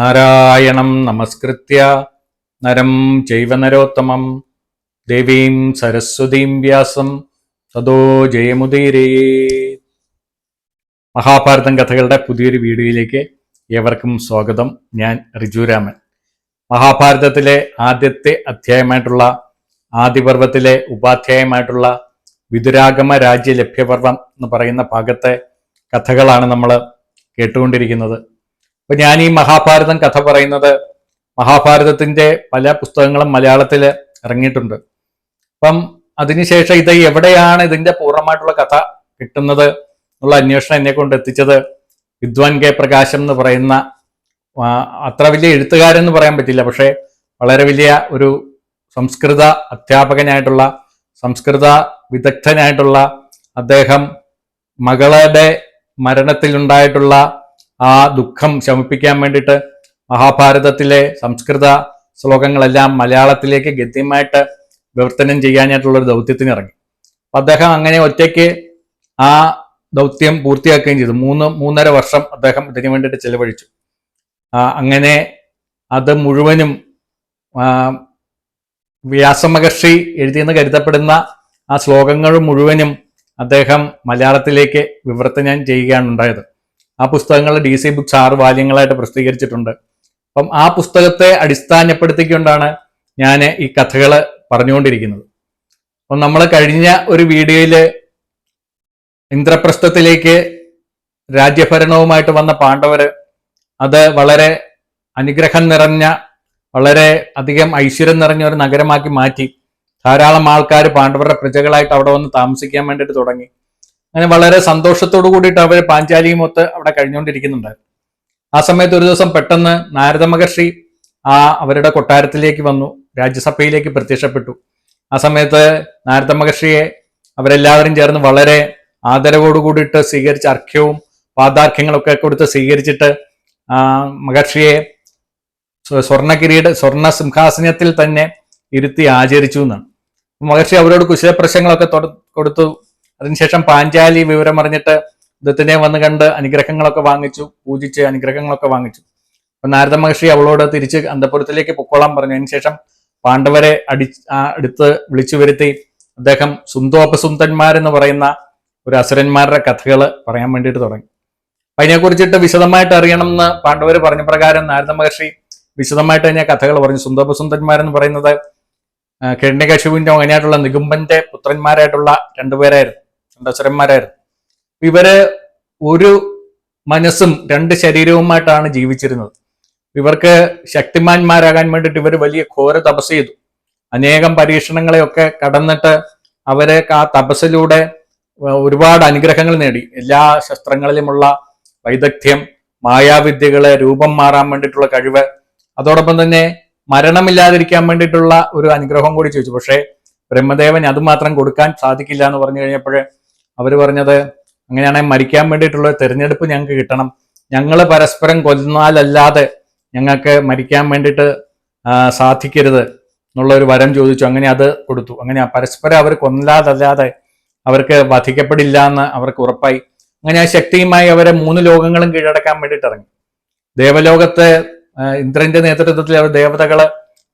നാരായണം നമസ്കൃത്യ. നരം ചൈവ നരോത്തമം. ദേവീം സരസ്വതീം വ്യാസം. തതോ ജയമുദീരേ. മഹാഭാരതം കഥകളുടെ പുതിയൊരു വീഡിയോയിലേക്ക് ഏവർക്കും സ്വാഗതം. ഞാൻ റിജുരാമൻ മഹാഭാരതത്തിലെ ആദ്യത്തെ അധ്യായമായിട്ടുള്ള ആദിപർവത്തിലെ ഉപാധ്യായമായിട്ടുള്ള വിതുരാഗമ രാജ്യ ലഭ്യപർവം എന്ന് പറയുന്ന ഭാഗത്തെ കഥകളാണ് നമ്മൾ കേട്ടുകൊണ്ടിരിക്കുന്നത്. അപ്പൊ ഞാൻ ഈ മഹാഭാരതം കഥ പറയുന്നത് മഹാഭാരതത്തിന്റെ പല പുസ്തകങ്ങളും മലയാളത്തിൽ ഇറങ്ങിയിട്ടുണ്ട്. അപ്പം അതിനുശേഷം ഇത് എവിടെയാണ് ഇതിന്റെ പൂർണമായിട്ടുള്ള കഥ കിട്ടുന്നത് എന്നുള്ള അന്വേഷണം എന്നെ കൊണ്ട് എത്തിച്ചത് വിദ്വാൻ കെ പ്രകാശം എന്ന് പറയുന്ന അത്ര വലിയ എഴുത്തുകാരൻ എന്ന് പറയാൻ പറ്റില്ല പക്ഷേ വളരെ വലിയ ഒരു സംസ്കൃത അധ്യാപകനായിട്ടുള്ള സംസ്കൃത വിദഗ്ധനായിട്ടുള്ള അദ്ദേഹം മകളുടെ മരണത്തിലുണ്ടായിട്ടുള്ള ആ ദുഃഖം ശമിപ്പിക്കാൻ വേണ്ടിയിട്ട് മഹാഭാരതത്തിലെ സംസ്കൃത ശ്ലോകങ്ങളെല്ലാം മലയാളത്തിലേക്ക് ഗദ്യമായിട്ട് വിവർത്തനം ചെയ്യാനായിട്ടുള്ള ഒരു ദൗത്യത്തിന് ഇറങ്ങി. അപ്പൊ അദ്ദേഹം അങ്ങനെ ഒറ്റയ്ക്ക് ആ ദൗത്യം പൂർത്തിയാക്കുകയും ചെയ്തു. മൂന്ന് മൂന്നര വർഷം അദ്ദേഹം ഇതിനു വേണ്ടിയിട്ട് ചെലവഴിച്ചു. അങ്ങനെ അത് മുഴുവനും വ്യാസമഹർഷി എഴുതിയെന്ന് കരുതപ്പെടുന്ന ആ ശ്ലോകങ്ങൾ മുഴുവനും അദ്ദേഹം മലയാളത്തിലേക്ക് വിവർത്തനം ചെയ്യുകയാണ് ഉണ്ടായത്. ആ പുസ്തകങ്ങൾ ഡി സി ബുക്സ് ആറ് വാല്യങ്ങളായിട്ട് പ്രസിദ്ധീകരിച്ചിട്ടുണ്ട്. അപ്പം ആ പുസ്തകത്തെ അടിസ്ഥാനപ്പെടുത്തിക്കൊണ്ടാണ് ഞാൻ ഈ കഥകൾ പറഞ്ഞുകൊണ്ടിരിക്കുന്നത്. അപ്പം നമ്മൾ കഴിഞ്ഞ ഒരു വീഡിയോയിൽ ഇന്ദ്രപ്രസ്ഥത്തിലേക്ക് രാജ്യഭരണവുമായിട്ട് വന്ന പാണ്ഡവര് അത് വളരെ അനുഗ്രഹം നിറഞ്ഞ വളരെ അധികം ഐശ്വര്യം നിറഞ്ഞ ഒരു നഗരമാക്കി മാറ്റി. ധാരാളം ആൾക്കാർ പാണ്ഡവരുടെ പ്രജകളായിട്ട് അവിടെ വന്ന് താമസിക്കാൻ വേണ്ടിയിട്ട് തുടങ്ങി. അങ്ങനെ വളരെ സന്തോഷത്തോടു കൂടിയിട്ട് അവർ പാഞ്ചാലിയും ഒത്ത് അവിടെ കഴിഞ്ഞുകൊണ്ടിരിക്കുന്നുണ്ടായിരുന്നു ആ സമയത്ത് ഒരു ദിവസം പെട്ടെന്ന് നാരദ മഹർഷി ആ അവരുടെ കൊട്ടാരത്തിലേക്ക് വന്നു രാജ്യസഭയിലേക്ക് പ്രത്യക്ഷപ്പെട്ടു. ആ സമയത്ത് നാരദ മഹർഷിയെ അവരെല്ലാവരും ചേർന്ന് വളരെ ആദരവോടു കൂടിയിട്ട് സ്വീകരിച്ച അർഘ്യവും പാദാർഘ്യങ്ങളൊക്കെ കൊടുത്ത് സ്വീകരിച്ചിട്ട് മഹർഷിയെ സ്വ- സ്വർണ കിരീട സ്വർണ സിംഹാസനത്തിൽ തന്നെ ഇരുത്തി ആചരിച്ചു എന്നാണ്. മഹർഷി അവരോട് കുശലപ്രശ്നങ്ങളൊക്കെ പ്രശ്നങ്ങളൊക്കെ കൊടുത്തു. അതിനുശേഷം പാഞ്ചാലി വിവരം അറിഞ്ഞിട്ട് ദത്തിനെ വന്ന് കണ്ട് അനുഗ്രഹങ്ങളൊക്കെ വാങ്ങിച്ചു പൂജിച്ച് അനുഗ്രഹങ്ങളൊക്കെ വാങ്ങിച്ചു. അപ്പൊ നാരദ മഹർഷി അവളോട് തിരിച്ച് അന്തപുരത്തിലേക്ക് പൊക്കോളാൻ പറഞ്ഞു. അതിനുശേഷം പാണ്ഡവരെ അടി അടുത്ത് വിളിച്ചു വരുത്തി അദ്ദേഹം സുന്ദോപസുന്ദന്മാരെന്ന് പറയുന്ന ഒരു അസുരന്മാരുടെ കഥകൾ പറയാൻ വേണ്ടിയിട്ട് തുടങ്ങി. അപ്പൊ അതിനെക്കുറിച്ചിട്ട് വിശദമായിട്ട് അറിയണം എന്ന് പാണ്ഡവർ പറഞ്ഞ പ്രകാരം നാരദ മഹർഷി വിശദമായിട്ട് തന്നെ കഥകൾ പറഞ്ഞു. സുന്ദോപസുന്ദന്മാരെന്ന് പറയുന്നത് ആ, അങ്ങനെയായിട്ടുള്ള നികുംബന്റെ പുത്രന്മാരായിട്ടുള്ള രണ്ടുപേരായിരുന്നു. രണ്ട് അസുരന്മാരായിരുന്നു ഇവർ ഒരു മനസ്സും രണ്ട് ശരീരവുമായിട്ടാണ് ജീവിച്ചിരുന്നത്. ഇവർക്ക് ശക്തിമാന്മാരാകാൻ വേണ്ടിയിട്ട് ഇവർ വലിയ ഘോര തപസ് ചെയ്തു. അനേകം പരീക്ഷണങ്ങളെയൊക്കെ കടന്നിട്ട് അവരെ ആ തപസ്സിലൂടെ ഒരുപാട് അനുഗ്രഹങ്ങൾ നേടി. എല്ലാ ശസ്ത്രങ്ങളിലുമുള്ള വൈദഗ്ധ്യം മായാവിദ്യകളെ രൂപം മാറാൻ വേണ്ടിയിട്ടുള്ള കഴിവ് അതോടൊപ്പം തന്നെ മരണമില്ലാതിരിക്കാൻ വേണ്ടിയിട്ടുള്ള ഒരു അനുഗ്രഹം കൂടി ചോദിച്ചു. പക്ഷേ ബ്രഹ്മദേവൻ അതുമാത്രം കൊടുക്കാൻ സാധിക്കില്ല എന്ന് പറഞ്ഞു കഴിഞ്ഞപ്പോൾ അവർ പറഞ്ഞത് അങ്ങനെയാണെങ്കിൽ മരിക്കാൻ വേണ്ടിയിട്ടുള്ള തിരഞ്ഞെടുപ്പ് ഞങ്ങൾക്ക് കിട്ടണം. ഞങ്ങൾ പരസ്പരം കൊല്ലുന്നാലല്ലാതെ ഞങ്ങൾക്ക് മരിക്കാൻ വേണ്ടിയിട്ട് സാധിക്കരുത് എന്നുള്ള ഒരു വരം ചോദിച്ചു. അങ്ങനെ അത് കൊടുത്തു. അങ്ങനെ പരസ്പരം അവർ കൊല്ലാതല്ലാതെ അവർക്ക് വധിക്കപ്പെടില്ല എന്ന് അവർക്ക് ഉറപ്പായി. അങ്ങനെ ആ ശക്തിയുമായി അവരെ മൂന്ന് ലോകങ്ങളും കീഴടക്കാൻ വേണ്ടിയിട്ട് ഇറങ്ങി. ദേവലോകത്തെ ഇന്ദ്രന്റെ നേതൃത്വത്തിൽ അവർ ദേവതകൾ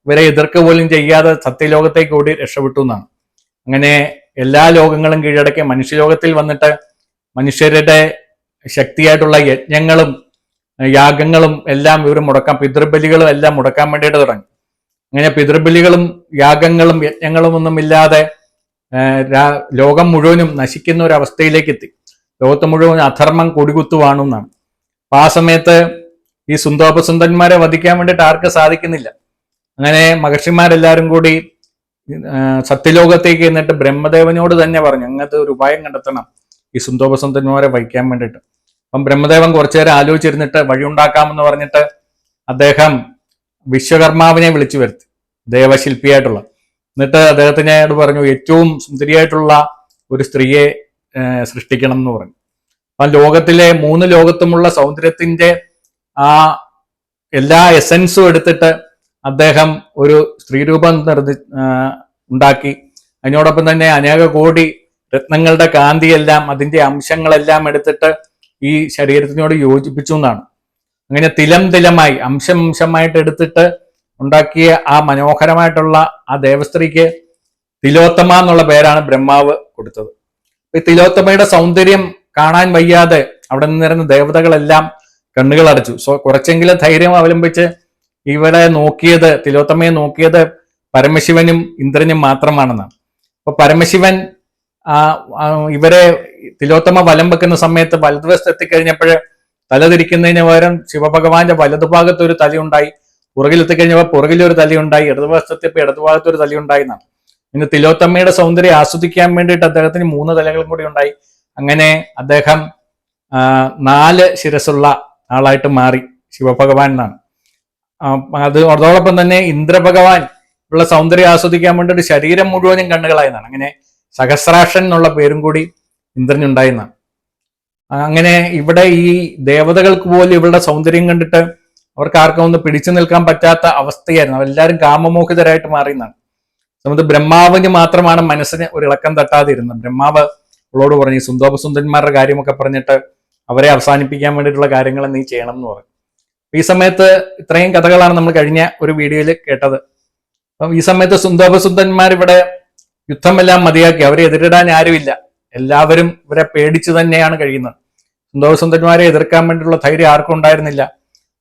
ഇവരെ എതിർക്ക് പോലും ചെയ്യാതെ സത്യലോകത്തേക്ക് ഓടി രക്ഷപ്പെട്ടു എന്നാണ്. അങ്ങനെ എല്ലാ ലോകങ്ങളും കീഴടക്കി മനുഷ്യലോകത്തിൽ വന്നിട്ട് മനുഷ്യരുടെ ശക്തിയായിട്ടുള്ള യജ്ഞങ്ങളും യാഗങ്ങളും എല്ലാം ഇവർ മുടക്കാൻ പിതൃബലികളും എല്ലാം മുടക്കാൻ വേണ്ടിയിട്ട് തുടങ്ങി. അങ്ങനെ പിതൃബലികളും യാഗങ്ങളും യജ്ഞങ്ങളും ഒന്നും ഇല്ലാതെ ലോകം മുഴുവനും നശിക്കുന്ന ഒരു അവസ്ഥയിലേക്ക് എത്തി. ലോകത്ത് മുഴുവൻ അധർമ്മം കൊടികുത്തുവാണു എന്നാണ്. അപ്പൊ ആ സമയത്ത് ഈ സുന്ദോപസുന്ദന്മാരെ വധിക്കാൻ വേണ്ടിയിട്ട് ആർക്ക് സാധിക്കുന്നില്ല. അങ്ങനെ മഹർഷിമാരെല്ലാവരും കൂടി സത്യലോകത്തേക്ക് എന്നിട്ട് ബ്രഹ്മദേവനോട് തന്നെ പറഞ്ഞു അങ്ങനത്തെ ഒരു ഉപായം കണ്ടെത്തണം ഈ സുന്തോപസുന്ദന്മാരെ വഹിക്കാൻ വേണ്ടിയിട്ട്. അപ്പം ബ്രഹ്മദേവൻ കുറച്ചു നേരം ആലോചിച്ചിരുന്നിട്ട് വഴിയുണ്ടാക്കാമെന്ന് പറഞ്ഞിട്ട് അദ്ദേഹം വിശ്വകർമാവിനെ വിളിച്ചു വരുത്തി ദേവശില്പിയായിട്ടുള്ള. എന്നിട്ട് അദ്ദേഹത്തിനോട് പറഞ്ഞു ഏറ്റവും സുന്ദരിയായിട്ടുള്ള ഒരു സ്ത്രീയെ സൃഷ്ടിക്കണം എന്ന് പറഞ്ഞു. അപ്പം ലോകത്തിലെ മൂന്ന് ലോകത്തുമുള്ള സൗന്ദര്യത്തിന്റെ ആ എല്ലാ എസൻസും എടുത്തിട്ട് അദ്ദേഹം ഒരു സ്ത്രീരൂപം ആ, ഉണ്ടാക്കി. അതിനോടൊപ്പം തന്നെ അനേക കോടി രത്നങ്ങളുടെ കാന്തിയെല്ലാം അതിന്റെ അംശങ്ങളെല്ലാം എടുത്തിട്ട് ഈ ശരീരത്തിനോട് യോജിപ്പിച്ചു എന്നാണ്. അങ്ങനെ തിലം തിലമായി അംശം അംശമായിട്ട് എടുത്തിട്ട് ഉണ്ടാക്കിയ ആ മനോഹരമായിട്ടുള്ള ആ ദേവസ്ത്രീക്ക് തിലോത്തമ എന്നുള്ള പേരാണ് ബ്രഹ്മാവ് കൊടുത്തത്. ഈ തിലോത്തമയുടെ സൗന്ദര്യം കാണാൻ വയ്യാതെ അവിടെ നിന്നിരുന്ന ദേവതകളെല്ലാം കണ്ണുകൾ അടച്ചു സോ കുറച്ചെങ്കിലും ധൈര്യം അവലംബിച്ച് ഇവരെ നോക്കിയത് തിലോത്തമയെ നോക്കിയത് പരമശിവനും ഇന്ദ്രനും മാത്രമാണെന്നാണ്. അപ്പൊ പരമശിവൻ ഇവരെ തിലോത്തമ വലം വെക്കുന്ന സമയത്ത് വലതുവശത്ത് എത്തിക്കഴിഞ്ഞപ്പോൾ തലതിരിക്കുന്നതിന് പകരം ശിവഭഗവാന്റെ വലതുഭാഗത്ത് ഒരു തലയുണ്ടായി പുറകിലെത്തിക്കഴിഞ്ഞപ്പോൾ പുറകിൽ ഒരു തലയുണ്ടായി ഇടതുവശത്തെത്തിയപ്പോൾ ഇടതുഭാഗത്ത് ഒരു തലയുണ്ടായി എന്നാണ് പിന്നെ തിലോത്തമ്മയുടെ സൗന്ദര്യം ആസ്വദിക്കാൻ വേണ്ടിയിട്ട് അദ്ദേഹത്തിന് മൂന്ന് തലകളും കൂടി ഉണ്ടായി. അങ്ങനെ അദ്ദേഹം നാല് ശിരസുള്ള ആളായിട്ട് മാറി ശിവഭഗവാൻ എന്നാണ്. അത് അതോടൊപ്പം തന്നെ ഇന്ദ്രഭഗവാൻ ഉള്ള സൗന്ദര്യം ആസ്വദിക്കാൻ വേണ്ടിയിട്ട് ശരീരം മുഴുവനും കണ്ണുകളായെന്നാണ്. അങ്ങനെ സഹസ്രാക്ഷൻ എന്നുള്ള പേരും കൂടി ഇന്ദ്രനുണ്ടായെന്നാണ്. അങ്ങനെ ഇവിടെ ഈ ദേവതകൾക്ക് പോലും ഇവളുടെ സൗന്ദര്യം കണ്ടിട്ട് അവർക്ക് ആർക്കും ഒന്ന് പിടിച്ചു നിൽക്കാൻ പറ്റാത്ത അവസ്ഥയായിരുന്നു. അവരെല്ലാവരും കാമമോഹിതരായിട്ട് മാറിയെന്നാണ്. നമുക്ക് ബ്രഹ്മാവിന് മാത്രമാണ് മനസ്സിന് ഒരു ഇളക്കം തട്ടാതിരുന്നത്. ബ്രഹ്മാവ് അവളോട് പറഞ്ഞു സുന്ദോപസുന്ദരന്മാരുടെ കാര്യമൊക്കെ പറഞ്ഞിട്ട് അവരെ അവസാനിപ്പിക്കാൻ വേണ്ടിയിട്ടുള്ള കാര്യങ്ങൾ നീ ചെയ്യണം എന്ന് പറഞ്ഞു. ഈ സമയത്ത് ഇത്രയും കഥകളാണ് നമ്മൾ കഴിഞ്ഞ ഒരു വീഡിയോയിൽ കേട്ടത്. അപ്പം ഈ സമയത്ത് സുന്ദോപസുന്ദന്മാർ ഇവിടെ യുദ്ധമെല്ലാം മതിയാക്കി. അവരെ എതിരിടാൻ ആരുമില്ല. എല്ലാവരും ഇവരെ പേടിച്ചു തന്നെയാണ് കഴിയുന്നത്. സുന്ദോപസുന്ദന്മാരെ എതിർക്കാൻ വേണ്ടിയിട്ടുള്ള ധൈര്യം ആർക്കും ഉണ്ടായിരുന്നില്ല.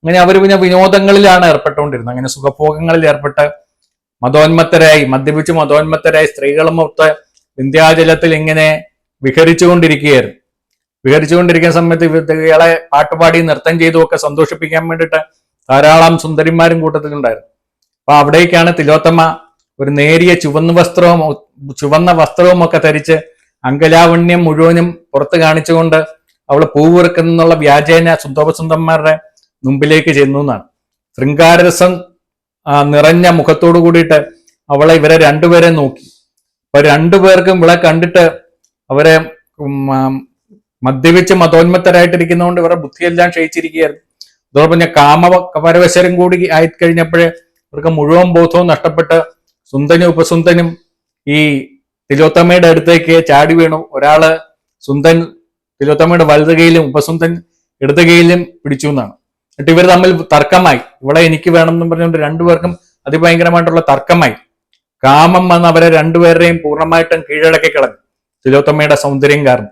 അങ്ങനെ അവർ പിന്നെ വിനോദങ്ങളിലാണ് ഏർപ്പെട്ടുകൊണ്ടിരുന്നത്. അങ്ങനെ സുഖഭോഗങ്ങളിൽ ഏർപ്പെട്ട് മതോന്മത്തരായി മദ്യപിച്ച് മതോന്മത്തരായി സ്ത്രീകളും ഒത്ത് വിന്ധ്യാചലത്തിൽ ഇങ്ങനെ വിഹരിച്ചുകൊണ്ടിരിക്കുകയായിരുന്നു. വിഹരിച്ചുകൊണ്ടിരിക്കുന്ന സമയത്ത് ഇവളെ പാട്ടുപാടി നൃത്തം ചെയ്തും ഒക്കെ സന്തോഷിപ്പിക്കാൻ വേണ്ടിയിട്ട് ധാരാളം സുന്ദരിമാരും കൂട്ടത്തിലുണ്ടായിരുന്നു. അപ്പൊ അവിടേക്കാണ് തിലോത്തമ്മ ഒരു നേരിയ ചുവന്ന വസ്ത്രവും ചുവന്ന വസ്ത്രവും ഒക്കെ ധരിച്ച് അങ്കലാവണ്യം മുഴുവനും പുറത്ത് കാണിച്ചുകൊണ്ട് അവൾ പൂവിറക്കുന്നുള്ള വ്യാജേന സുന്ദോപസുന്ദന്മാരുടെ മുമ്പിലേക്ക് ചെന്നു എന്നാണ്. ശൃംഗാരരസം നിറഞ്ഞ മുഖത്തോടു കൂടിയിട്ട് അവളെ ഇവരെ രണ്ടുപേരെ നോക്കി. അപ്പൊ രണ്ടുപേർക്കും ഇവളെ കണ്ടിട്ട് അവരെ മദ്യപിച്ച് മതോന്മത്തരായിട്ടിരിക്കുന്നതുകൊണ്ട് ഇവരുടെ ബുദ്ധിയെല്ലാം ക്ഷയിച്ചിരിക്കുകയായിരുന്നു. അതോടൊപ്പം ഞാൻ കാമ പരവശരം കൂടി ആയി കഴിഞ്ഞപ്പോഴേ ഇവർക്ക് മുഴുവൻ ബോധവും നഷ്ടപ്പെട്ട് സുന്ദനും ഉപസുന്ദനും ഈ തിലോത്തമ്മയുടെ അടുത്തേക്ക് ചാടി വീണു. ഒരാൾ സുന്ദൻ തിലോത്തമ്മയുടെ വലുതുകയിലും ഉപസുന്ദൻ ഇടതുകയിലും പിടിച്ചു എന്നാണ്. എന്നിട്ട് ഇവർ തമ്മിൽ തർക്കമായി. ഇവിടെ എനിക്ക് വേണം എന്ന് പറഞ്ഞുകൊണ്ട് രണ്ടുപേർക്കും അതിഭയങ്കരമായിട്ടുള്ള തർക്കമായി. കാമം വന്ന് അവരെ രണ്ടുപേരുടെയും പൂർണമായിട്ടും കീഴടക്കി കളഞ്ഞു തിലോത്തമ്മയുടെ സൗന്ദര്യം കാരണം.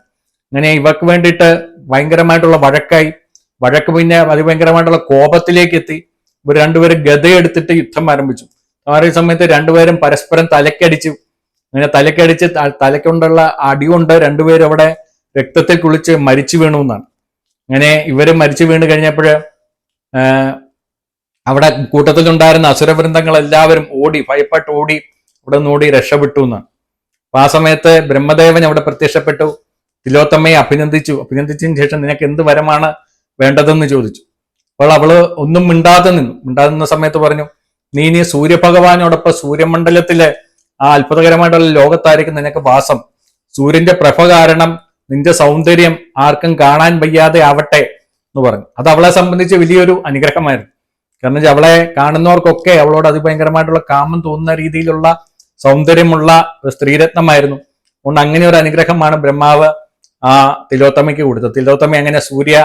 അങ്ങനെ ഇവർക്ക് വേണ്ടിയിട്ട് ഭയങ്കരമായിട്ടുള്ള വഴക്കായി വഴക്ക് പിന്നെ അതിഭയങ്കരമായിട്ടുള്ള കോപത്തിലേക്ക് എത്തി ഇവർ രണ്ടുപേരും ഗതയെടുത്തിട്ട് യുദ്ധം ആരംഭിച്ചു. ആ സമയത്ത് രണ്ടുപേരും പരസ്പരം തലക്കടിച്ചു. അങ്ങനെ തലക്കടിച്ച് തലക്കൊണ്ടുള്ള അടി കൊണ്ട് രണ്ടുപേരും അവിടെ രക്തത്തിൽ കുളിച്ച് മരിച്ചു വീണു എന്നാണ്. അങ്ങനെ ഇവർ മരിച്ചു വീണ് കഴിഞ്ഞപ്പോൾ അവിടെ കൂട്ടത്തിലുണ്ടായിരുന്ന അസുരവൃന്ദങ്ങൾ എല്ലാവരും ഓടി ഭയപ്പെട്ട് ഓടി അവിടെ നിന്ന് ഓടി രക്ഷപ്പെട്ടു എന്നാണ്. അപ്പൊ ആ സമയത്ത് ബ്രഹ്മദേവൻ അവിടെ പ്രത്യക്ഷപ്പെട്ടു. തിലോത്തമ്മയെ അഭിനന്ദിച്ചു. അഭിനന്ദിച്ചതിന് ശേഷം നിനക്ക് എന്ത് വരമാണ് വേണ്ടതെന്ന് ചോദിച്ചു. അപ്പോൾ അവൾ ഒന്നും മിണ്ടാതെ നിന്നു. മിണ്ടാതെ നിന്ന സമയത്ത് പറഞ്ഞു നീ ഇനി സൂര്യഭഗവാനോടൊപ്പം സൂര്യമണ്ഡലത്തിലെ ആ അത്ഭുതകരമായിട്ടുള്ള ലോകത്തായിരിക്കും നിനക്ക് വാസം. സൂര്യന്റെ പ്രഭ കാരണം നിന്റെ സൗന്ദര്യം ആർക്കും കാണാൻ വയ്യാതെ ആവട്ടെ എന്ന് പറഞ്ഞു. അത് അവളെ സംബന്ധിച്ച് വലിയൊരു അനുഗ്രഹമായിരുന്നു. കാരണം അവളെ കാണുന്നവർക്കൊക്കെ അവളോട് അതിഭയങ്കരമായിട്ടുള്ള കാമം തോന്നുന്ന രീതിയിലുള്ള സൗന്ദര്യമുള്ള സ്ത്രീരത്നമായിരുന്നു. അതുകൊണ്ട് അങ്ങനെ ഒരു അനുഗ്രഹമാണ് ബ്രഹ്മാവ് ആ തിലോത്തമയ്ക്ക് കൊടുത്തു തിലോത്തമ അങ്ങനെ സൂര്യ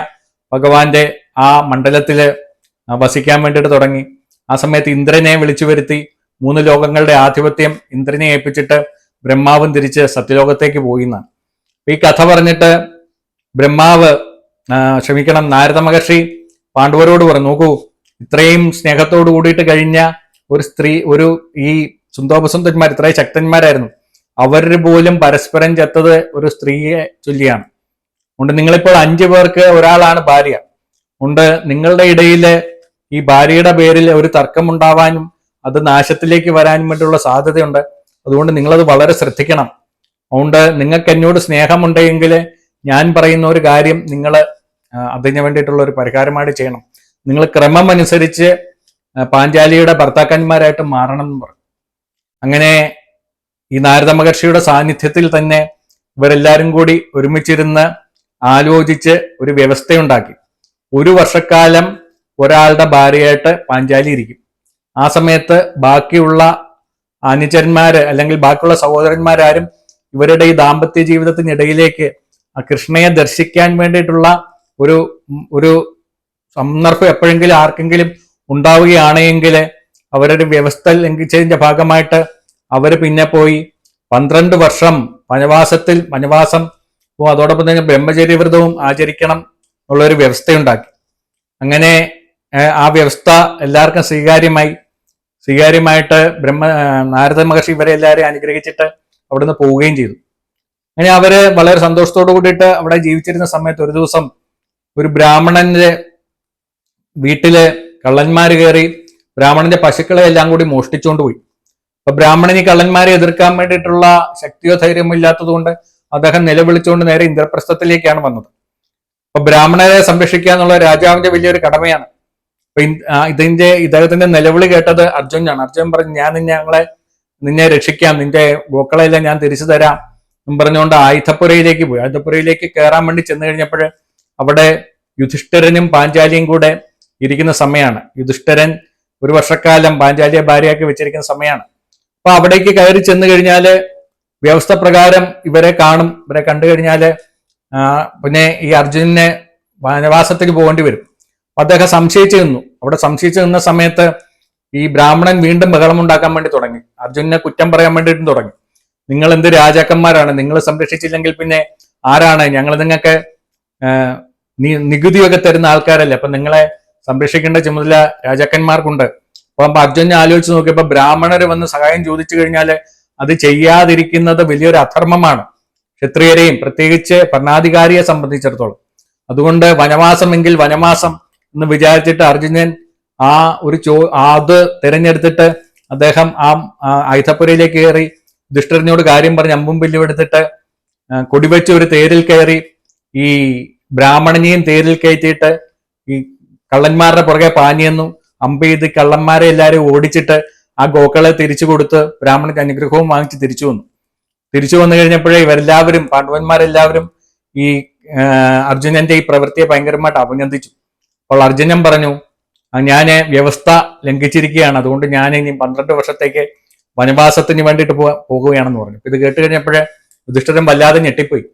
ഭഗവാന്റെ ആ മണ്ഡലത്തിൽ വസിക്കാൻ വേണ്ടിയിട്ട് തുടങ്ങി. ആ സമയത്ത് ഇന്ദ്രനെ വിളിച്ചു വരുത്തി മൂന്ന് ലോകങ്ങളുടെ ആധിപത്യം ഇന്ദ്രനെ ഏൽപ്പിച്ചിട്ട് ബ്രഹ്മാവും തിരിച്ച് സത്യലോകത്തേക്ക് പോയി എന്നാണ് ഈ കഥ പറഞ്ഞിട്ട് ബ്രഹ്മാവ് ക്ഷമിക്കണം നാരദ മഹർഷി പാണ്ഡവരോട് പറഞ്ഞു നോക്കൂ ഇത്രയും സ്നേഹത്തോട് കൂടിയിട്ട് കഴിഞ്ഞ ഒരു സ്ത്രീ ഒരു ഈ സുന്ദോപസുന്ദന്മാർ ഇത്രയും ശക്തന്മാരായിരുന്നു. അവർ പോലും പരസ്പരം ചത്തത് ഒരു സ്ത്രീയെ ചൊല്ലിയാണ്. ഉണ്ട് നിങ്ങളിപ്പോൾ അഞ്ചു പേർക്ക് ഒരാളാണ് ഭാര്യ. ഉണ്ട് നിങ്ങളുടെ ഇടയിൽ ഈ ഭാര്യയുടെ പേരിൽ ഒരു തർക്കം ഉണ്ടാവാനും അത് നാശത്തിലേക്ക് വരാനും വേണ്ടിയുള്ള സാധ്യതയുണ്ട്. അതുകൊണ്ട് നിങ്ങളത് വളരെ ശ്രദ്ധിക്കണം. അതുകൊണ്ട് നിങ്ങൾക്ക് എന്നോട് സ്നേഹമുണ്ടെങ്കിൽ ഞാൻ പറയുന്ന ഒരു കാര്യം നിങ്ങൾ അതിന് വേണ്ടിയിട്ടുള്ള ഒരു പരിഹാരമായിട്ട് ചെയ്യണം. നിങ്ങൾ ക്രമം അനുസരിച്ച് പാഞ്ചാലിയുടെ ഭർത്താക്കന്മാരായിട്ട് മാറണം എന്ന് പറഞ്ഞു അങ്ങനെ ഈ നാരദ മഹർഷിയുടെ സാന്നിധ്യത്തിൽ തന്നെ ഇവരെല്ലാരും കൂടി ഒരുമിച്ചിരുന്ന് ആലോചിച്ച് ഒരു വ്യവസ്ഥയുണ്ടാക്കി. ഒരു വർഷക്കാലം ഒരാളുടെ ഭാര്യയായിട്ട് പാഞ്ചാലി ഇരിക്കും. ആ സമയത്ത് ബാക്കിയുള്ള അനുചരന്മാര് അല്ലെങ്കിൽ ബാക്കിയുള്ള സഹോദരന്മാരാരും ഇവരുടെ ഈ ദാമ്പത്യ ജീവിതത്തിനിടയിലേക്ക് ആ കൃഷ്ണയെ ദർശിക്കാൻ വേണ്ടിയിട്ടുള്ള ഒരു ഒരു സന്ദർഭം എപ്പോഴെങ്കിലും ആർക്കെങ്കിലും ഉണ്ടാവുകയാണെങ്കിൽ അവരൊരു വ്യവസ്ഥ ലംഘിച്ചതിന്റെ ഭാഗമായിട്ട് അവർ പിന്നെ പോയി പന്ത്രണ്ട് വർഷം വനവാസത്തിൽ വനവാസം അതോടൊപ്പം തന്നെ ബ്രഹ്മചര്യ വ്രതവും ആചരിക്കണം എന്നുള്ളൊരു വ്യവസ്ഥയുണ്ടാക്കി. അങ്ങനെ ആ വ്യവസ്ഥ എല്ലാവർക്കും സ്വീകാര്യമായി. സ്വീകാര്യമായിട്ട് ബ്രഹ്മ നാരദ മഹർഷി ഇവരെ എല്ലാവരെയും അനുഗ്രഹിച്ചിട്ട് അവിടുന്ന് പോവുകയും ചെയ്തു. അങ്ങനെ അവർ വളരെ സന്തോഷത്തോടു കൂടിയിട്ട് അവിടെ ജീവിച്ചിരുന്ന സമയത്ത് ഒരു ദിവസം ഒരു ബ്രാഹ്മണന്റെ വീട്ടിൽ കള്ളന്മാര് കയറി ബ്രാഹ്മണന്റെ പശുക്കളെ എല്ലാം കൂടി മോഷ്ടിച്ചുകൊണ്ട് പോയി. അപ്പൊ ബ്രാഹ്മണന് കള്ളന്മാരെ എതിർക്കാൻ വേണ്ടിയിട്ടുള്ള ശക്തിയോ ധൈര്യമോ ഇല്ലാത്തതുകൊണ്ട് അദ്ദേഹം നിലവിളിച്ചുകൊണ്ട് നേരെ ഇന്ദ്രപ്രസ്ഥത്തിലേക്കാണ് വന്നത്. അപ്പൊ ബ്രാഹ്മണരെ സംരക്ഷിക്കുക എന്നുള്ള രാജാവിന്റെ വലിയൊരു കടമയാണ്. അപ്പൊ ഇതിന്റെ ഇദ്ദേഹത്തിന്റെ നിലവിളി കേട്ടത് അർജുനാണ്. അർജുൻ പറഞ്ഞു ഞാൻ നിന്നെ ഞങ്ങളെ നിന്നെ രക്ഷിക്കാം. നിന്റെ ഗോക്കളെല്ലാം ഞാൻ തിരിച്ചു തരാം. എന്നും പറഞ്ഞുകൊണ്ട് ആയുധപ്പുരയിലേക്ക് പോയി. ആയുധപ്പുരയിലേക്ക് കയറാൻ വേണ്ടി ചെന്ന് കഴിഞ്ഞപ്പോൾ അവിടെ യുധിഷ്ഠിരനും പാഞ്ചാലിയും കൂടെ ഇരിക്കുന്ന സമയമാണ്. യുധിഷ്ഠിരൻ ഒരു വർഷക്കാലം പാഞ്ചാലിയെ ഭാര്യയാക്കി വെച്ചിരിക്കുന്ന സമയമാണ്. അപ്പൊ അവിടേക്ക് കയറി ചെന്ന് കഴിഞ്ഞാൽ വ്യവസ്ഥ പ്രകാരം ഇവരെ കാണും. ഇവരെ കണ്ടു കഴിഞ്ഞാൽ പിന്നെ ഈ അർജുനനെ വനവാസത്തേക്ക് പോകേണ്ടി വരും. അപ്പൊ അദ്ദേഹം സംശയിച്ചു നിന്നു. അവിടെ സംശയിച്ചു നിന്ന സമയത്ത് ഈ ബ്രാഹ്മണൻ വീണ്ടും ബഹളം ഉണ്ടാക്കാൻ വേണ്ടി തുടങ്ങി. അർജുനനെ കുറ്റം പറയാൻ വേണ്ടിയിട്ടും തുടങ്ങി. നിങ്ങൾ എന്ത് രാജാക്കന്മാരാണ്? നിങ്ങൾ സംരക്ഷിച്ചില്ലെങ്കിൽ പിന്നെ ആരാണ്? ഞങ്ങൾ നിങ്ങൾക്ക് നികുതിയൊക്കെ തരുന്ന ആൾക്കാരല്ലേ? അപ്പൊ നിങ്ങളെ സംരക്ഷിക്കേണ്ട ചുമതല രാജാക്കന്മാർക്കുണ്ട്. അപ്പൊ അർജുനെ ആലോചിച്ച് നോക്കിയപ്പോ ബ്രാഹ്മണര് വന്ന് സഹായം ചോദിച്ചു കഴിഞ്ഞാൽ അത് ചെയ്യാതിരിക്കുന്നത് വലിയൊരു അധർമ്മമാണ് ക്ഷത്രിയരെയും പ്രത്യേകിച്ച് ഭരണാധികാരിയെ സംബന്ധിച്ചിടത്തോളം. അതുകൊണ്ട് വനവാസം എങ്കിൽ വനവാസം എന്ന് വിചാരിച്ചിട്ട് അർജുനൻ ആ ഒരു ചോ അത് തിരഞ്ഞെടുത്തിട്ട് അദ്ദേഹം ആ ആയുധപ്പുരയിലേക്ക് കയറി ദുഷ്ടരനോട് കാര്യം പറഞ്ഞ് അമ്പും പില്ലും എടുത്തിട്ട് കൊടിവെച്ച് ഒരു തേരിൽ കയറി ഈ ബ്രാഹ്മണനെയും തേരിൽ കയറ്റിയിട്ട് ഈ കള്ളന്മാരുടെ പുറകെ പാഞ്ഞെന്നു. അമ്പ് ചെയ്ത് കള്ളന്മാരെ എല്ലാവരും ഓടിച്ചിട്ട് ആ ഗോക്കളെ തിരിച്ചു കൊടുത്ത് ബ്രാഹ്മണക്ക് അനുഗ്രഹവും വാങ്ങിച്ച് തിരിച്ചു വന്നു. തിരിച്ചു വന്നു കഴിഞ്ഞപ്പോഴേ ഇവരെല്ലാവരും പാണ്ഡവന്മാരെല്ലാവരും ഈ അർജുനന്റെ ഈ പ്രവൃത്തിയെ ഭയങ്കരമായിട്ട് അഭിനന്ദിച്ചു. അപ്പോൾ അർജുനൻ പറഞ്ഞു ഞാൻ വ്യവസ്ഥ ലംഘിച്ചിരിക്കുകയാണ്. അതുകൊണ്ട് ഞാൻ ഇനി പന്ത്രണ്ട് വർഷത്തേക്ക് വനവാസത്തിന് വേണ്ടിയിട്ട് പോ പോകുകയാണെന്ന് പറഞ്ഞു. ഇത് കേട്ട് കഴിഞ്ഞപ്പോഴേ യുധിഷ്ഠിരൻ വല്ലാതെ ഞെട്ടിപ്പോയി.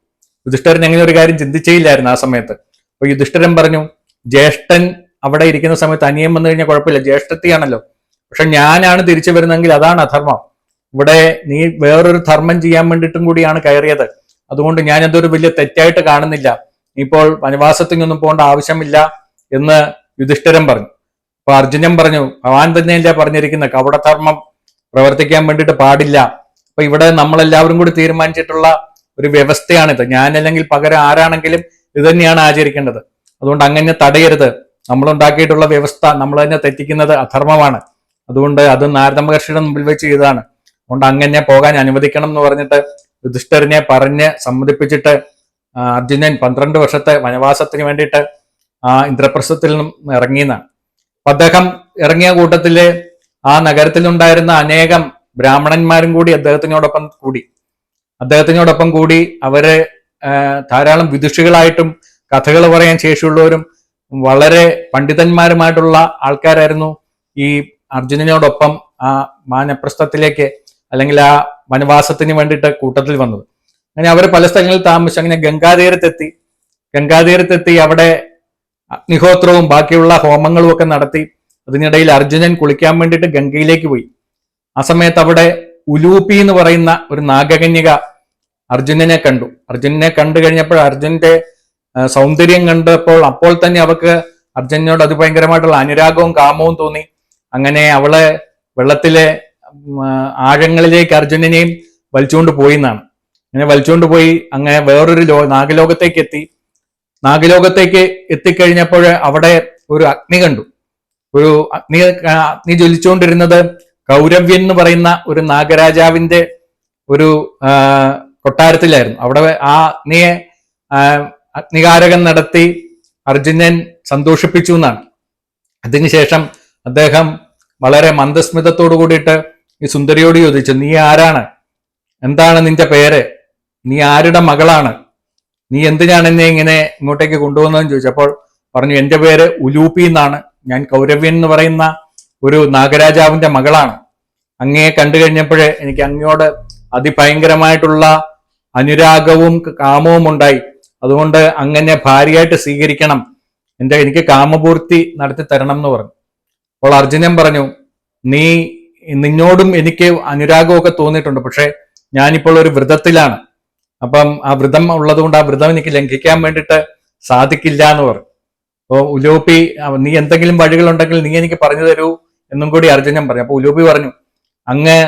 യുധിഷ്ഠിരൻ അങ്ങനെ ഒരു കാര്യം ചിന്തിച്ചേയില്ലായിരുന്നു ആ സമയത്ത്. അപ്പൊ യുധിഷ്ഠരൻ പറഞ്ഞു ജ്യേഷ്ഠൻ അവിടെ ഇരിക്കുന്ന സമയത്ത് അനിയം വന്നു കഴിഞ്ഞാൽ കുഴപ്പമില്ല. ജ്യേഷ്ഠത്തിയാണല്ലോ. പക്ഷെ ഞാനാണ് തിരിച്ചു വരുന്നെങ്കിൽ അതാണ് അധർമ്മം. ഇവിടെ നീ വേറൊരു ധർമ്മം ചെയ്യാൻ വേണ്ടിയിട്ടും കൂടിയാണ് കയറിയത്. അതുകൊണ്ട് ഞാൻ അതൊരു വലിയ തെറ്റായിട്ട് കാണുന്നില്ല. ഇപ്പോൾ വനവാസത്തിനൊന്നും പോകേണ്ട ആവശ്യമില്ല എന്ന് യുധിഷ്ഠിരൻ പറഞ്ഞു. അപ്പൊ അർജുനൻ പറഞ്ഞു ഭഗവാൻ തന്നെയല്ല പറഞ്ഞിരിക്കുന്ന കവടധർമ്മം പ്രവർത്തിക്കാൻ വേണ്ടിയിട്ട് പാടില്ല. അപ്പൊ ഇവിടെ നമ്മളെല്ലാവരും കൂടി തീരുമാനിച്ചിട്ടുള്ള ഒരു വ്യവസ്ഥയാണിത്. ഞാനല്ലെങ്കിൽ പകരം ആരാണെങ്കിലും ഇത് തന്നെയാണ് ആചരിക്കേണ്ടത്. അതുകൊണ്ട് അങ്ങനെ തടയരുത്. നമ്മൾ ഉണ്ടാക്കിയിട്ടുള്ള വ്യവസ്ഥ നമ്മൾ തന്നെ തെറ്റിക്കുന്നത് അധർമ്മമാണ്. അതുകൊണ്ട് അത് നാരദ മഹർഷിയുടെ മുമ്പിൽ വെച്ച് ചെയ്തതാണ്. അതുകൊണ്ട് അങ്ങനെ പോകാൻ അനുവദിക്കണം എന്ന് പറഞ്ഞിട്ട് യുധിഷ്ഠിരനെ പറഞ്ഞ് സമ്മതിപ്പിച്ചിട്ട് അർജുനൻ പന്ത്രണ്ട് വർഷത്തെ വനവാസത്തിന് വേണ്ടിയിട്ട് ആ ഇന്ദ്രപ്രസ്ഥത്തിൽ നിന്നും ഇറങ്ങിയെന്നാണ് അപ്പൊ അദ്ദേഹം ഇറങ്ങിയ കൂട്ടത്തിൽ ആ നഗരത്തിലുണ്ടായിരുന്ന അനേകം ബ്രാഹ്മണന്മാരും കൂടി അദ്ദേഹത്തിനോടൊപ്പം കൂടി. അദ്ദേഹത്തിനോടൊപ്പം കൂടി അവർ ധാരാളം വിദുഷികളായിട്ടും കഥകൾ പറയാൻ ശേഷിയുള്ളവരും വളരെ പണ്ഡിതന്മാരുമായിട്ടുള്ള ആൾക്കാരായിരുന്നു. ഈ അർജുനനോടൊപ്പം ആ മാനപ്രസ്ഥത്തിലേക്ക് അല്ലെങ്കിൽ ആ വനവാസത്തിന് വേണ്ടിയിട്ട് കൂട്ടത്തിൽ വന്നത്. അങ്ങനെ അവർ പല സ്ഥലങ്ങളിൽ താമസിച്ചു. അങ്ങനെ ഗംഗാതീരത്തെത്തി. ഗംഗാതീരത്തെത്തി അവിടെ അഗ്നിഹോത്രവും ബാക്കിയുള്ള ഹോമങ്ങളും ഒക്കെ നടത്തി. അതിനിടയിൽ അർജുനൻ കുളിക്കാൻ വേണ്ടിയിട്ട് ഗംഗയിലേക്ക് പോയി. ആ സമയത്ത് അവിടെ ഉലൂപ്പി എന്ന് പറയുന്ന ഒരു നാഗകന്യക അർജുനനെ കണ്ടു. അർജുനനെ കണ്ടു കഴിഞ്ഞപ്പോൾ അർജുനന്റെ സൗന്ദര്യം കണ്ടപ്പോൾ അപ്പോൾ തന്നെ അവക്ക് അർജുനനോട് അതിഭയങ്കരമായിട്ടുള്ള അനുരാഗവും കാമവും തോന്നി. അങ്ങനെ അവളെ വെള്ളത്തിലെ ആഴങ്ങളിലേക്ക് അർജുനനെയും വലിച്ചുകൊണ്ട് പോയി എന്നാണ്. അങ്ങനെ വലിച്ചുകൊണ്ട് പോയി അങ്ങനെ വേറൊരു ലോ നാഗലോകത്തേക്ക് എത്തി. നാഗലോകത്തേക്ക് എത്തിക്കഴിഞ്ഞപ്പോൾ അവിടെ ഒരു അഗ്നി കണ്ടു. ഒരു അഗ്നി അഗ്നി ജ്വലിച്ചുകൊണ്ടിരുന്നത് കൗരവ്യൻ എന്ന് പറയുന്ന ഒരു നാഗരാജാവിന്റെ ഒരു കൊട്ടാരത്തിലായിരുന്നു. അവിടെ ആ അഗ്നിയെ ആ, അഗ്നികാരകൻ നടത്തി അർജുനൻ സന്തോഷിപ്പിച്ചു എന്നാണ്. അതിനുശേഷം അദ്ദേഹം വളരെ മന്ദസ്മിതത്തോടു കൂടിയിട്ട് ഈ സുന്ദരിയോട് ചോദിച്ചു നീ ആരാണ്? എന്താണ് നിന്റെ പേര്? നീ ആരുടെ മകളാണ്? നീ എന്തിനാണ് എന്നെ ഇങ്ങനെ ഇങ്ങോട്ടേക്ക് കൊണ്ടുവന്നതെന്ന് ചോദിച്ചപ്പോൾ പറഞ്ഞു എന്റെ പേര് ഉലൂപ്പി എന്നാണ്. ഞാൻ കൗരവ്യൻ എന്ന് പറയുന്ന ഒരു നാഗരാജാവിന്റെ മകളാണ്. അങ്ങയെ കണ്ടു കഴിഞ്ഞപ്പോഴേ എനിക്ക് അങ്ങയോട് അതിഭയങ്കരമായിട്ടുള്ള അനുരാഗവും കാമവും ഉണ്ടായി അതുകൊണ്ട് അങ്ങനെ ഭാര്യയായിട്ട് സ്വീകരിക്കണം. എന്റെ എനിക്ക് കാമപൂർത്തി നടത്തി തരണം എന്ന് പറഞ്ഞു. അപ്പോൾ അർജുനൻ പറഞ്ഞു നീ നിന്നോടും എനിക്ക് അനുരാഗമൊക്കെ തോന്നിയിട്ടുണ്ട്. പക്ഷെ ഞാനിപ്പോൾ ഒരു വ്രതത്തിലാണ്. അപ്പം ആ വ്രതം ഉള്ളതുകൊണ്ട് ആ വ്രതം എനിക്ക് ലംഘിക്കാൻ വേണ്ടിയിട്ട് സാധിക്കില്ല എന്ന് പറഞ്ഞു. അപ്പോൾ ഉലോപി നീ എന്തെങ്കിലും വഴികളുണ്ടെങ്കിൽ നീ എനിക്ക് പറഞ്ഞു തരൂ എന്നും കൂടി അർജുനൻ പറഞ്ഞു. അപ്പൊ ഉലോപി പറഞ്ഞു അങ്ങ്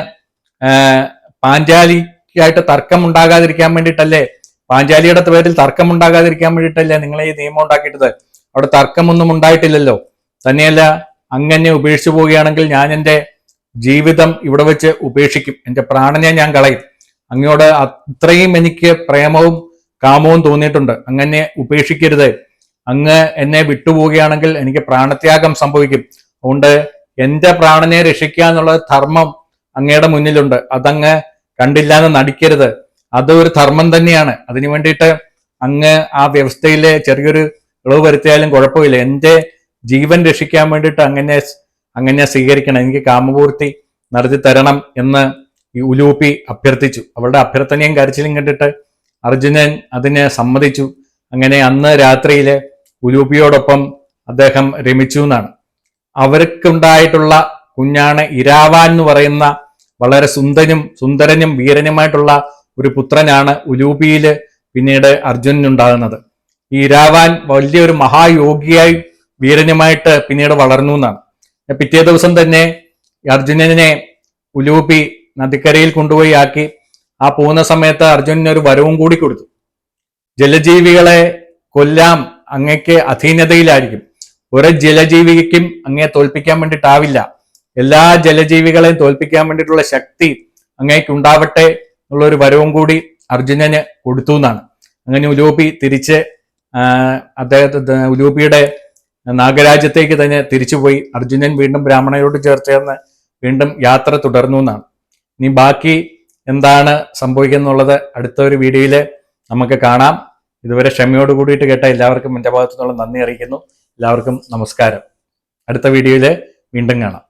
പാഞ്ചാലിക്കായിട്ട് തർക്കം ഉണ്ടാകാതിരിക്കാൻ വേണ്ടിയിട്ടല്ലേ പാഞ്ചാലിയുടെ പേരിൽ തർക്കം ഉണ്ടാകാതിരിക്കാൻ വേണ്ടിയിട്ടല്ലേ നിങ്ങൾ ഈ നിയമം ഉണ്ടാക്കിയിട്ടത്? അവിടെ തർക്കമൊന്നും ഉണ്ടായിട്ടില്ലല്ലോ. തന്നെയല്ല അങ്ങനെ ഉപേക്ഷിച്ചു പോവുകയാണെങ്കിൽ ഞാൻ എന്റെ ജീവിതം ഇവിടെ വെച്ച് ഉപേക്ഷിക്കും. എന്റെ പ്രാണനെ ഞാൻ കളയും. അങ്ങയോട് അത്രയും എനിക്ക് പ്രേമവും കാമവും തോന്നിയിട്ടുണ്ട്. അങ്ങനെ ഉപേക്ഷിക്കരുത്. അങ്ങ് എന്നെ വിട്ടുപോവുകയാണെങ്കിൽ എനിക്ക് പ്രാണത്യാഗം സംഭവിക്കും. അതുകൊണ്ട് എന്റെ പ്രാണനെ രക്ഷിക്കുക എന്നുള്ള ധർമ്മം അങ്ങയുടെ മുന്നിലുണ്ട്. അതങ്ങ് കണ്ടില്ലാതെ നടിക്കരുത്. അത് ഒരു ധർമ്മം തന്നെയാണ്. അതിനു വേണ്ടിയിട്ട് അങ്ങ് ആ വ്യവസ്ഥയിലെ ചെറിയൊരു ഇളവ് വരുത്തിയാലും കുഴപ്പമില്ല. എന്റെ ജീവൻ രക്ഷിക്കാൻ വേണ്ടിയിട്ട് അങ്ങനെ അങ്ങനെ സ്വീകരിക്കണം. എനിക്ക് കാമപൂർത്തി നടത്തി തരണം എന്ന് ഈ ഉലൂപ്പി അഭ്യർത്ഥിച്ചു. അവളുടെ അഭ്യർത്ഥനയും കരച്ചിലും കണ്ടിട്ട് അർജുനൻ അതിന് സമ്മതിച്ചു. അങ്ങനെ അന്ന് രാത്രിയിൽ ഉലൂപ്പിയോടൊപ്പം അദ്ദേഹം രമിച്ചു എന്നാണ്. അവർക്കുണ്ടായിട്ടുള്ള കുഞ്ഞാണ് ഇരാവാൻ എന്ന് പറയുന്ന വളരെ സുന്ദരും സുന്ദരനും വീരനുമായിട്ടുള്ള ഒരു പുത്രനാണ് ഉലൂപിയിൽ പിന്നീട് അർജുനനുണ്ടാകുന്നത്. ഈ ഇരാവാൻ വലിയൊരു മഹായോഗിയായി വീരനുമായിട്ട് പിന്നീട് വളർന്നു എന്നാണ്. പിറ്റേ ദിവസം തന്നെ അർജുനനെ ഉലൂപി നദിക്കരയിൽ കൊണ്ടുപോയി ആക്കി. ആ പോകുന്ന സമയത്ത് അർജുനന് ഒരു വരവും കൂടി കൊടുത്തു. ജലജീവികളെ കൊല്ലാം അങ്ങയ്ക്ക് അധീനതയിലായിരിക്കും. ഒരു ജലജീവിക്കും അങ്ങയെ തോൽപ്പിക്കാൻ വേണ്ടിയിട്ടാവില്ല എല്ലാ ജലജീവികളെയും തോൽപ്പിക്കാൻ വേണ്ടിയിട്ടുള്ള ശക്തി അങ്ങേക്ക് ഉണ്ടാവട്ടെ എന്നുള്ള ഒരു വരവും കൂടി അർജുനന് കൊടുത്തു എന്നാണ്. അങ്ങനെ ഉലൂപി തിരിച്ച് അദ്ദേഹത്തെ ഉലൂപിയുടെ നാഗരാജ്യത്തേക്ക് തന്നെ തിരിച്ചുപോയി. അർജുനൻ വീണ്ടും ബ്രാഹ്മണയോട് ചേർന്ന് വീണ്ടും യാത്ര തുടർന്നു എന്നാണ്. ഇനി ബാക്കി എന്താണ് സംഭവിക്കുന്നുള്ളത് അടുത്ത ഒരു വീഡിയോയിൽ നമുക്ക് കാണാം. ഇതുവരെ ക്ഷമയോട് കൂടിയിട്ട് കേട്ട എല്ലാവർക്കും എന്റെ ഭാഗത്തു നിന്നുള്ള നന്ദി അറിയിക്കുന്നു. എല്ലാവർക്കും നമസ്കാരം. അടുത്ത വീഡിയോയിൽ വീണ്ടും കാണാം.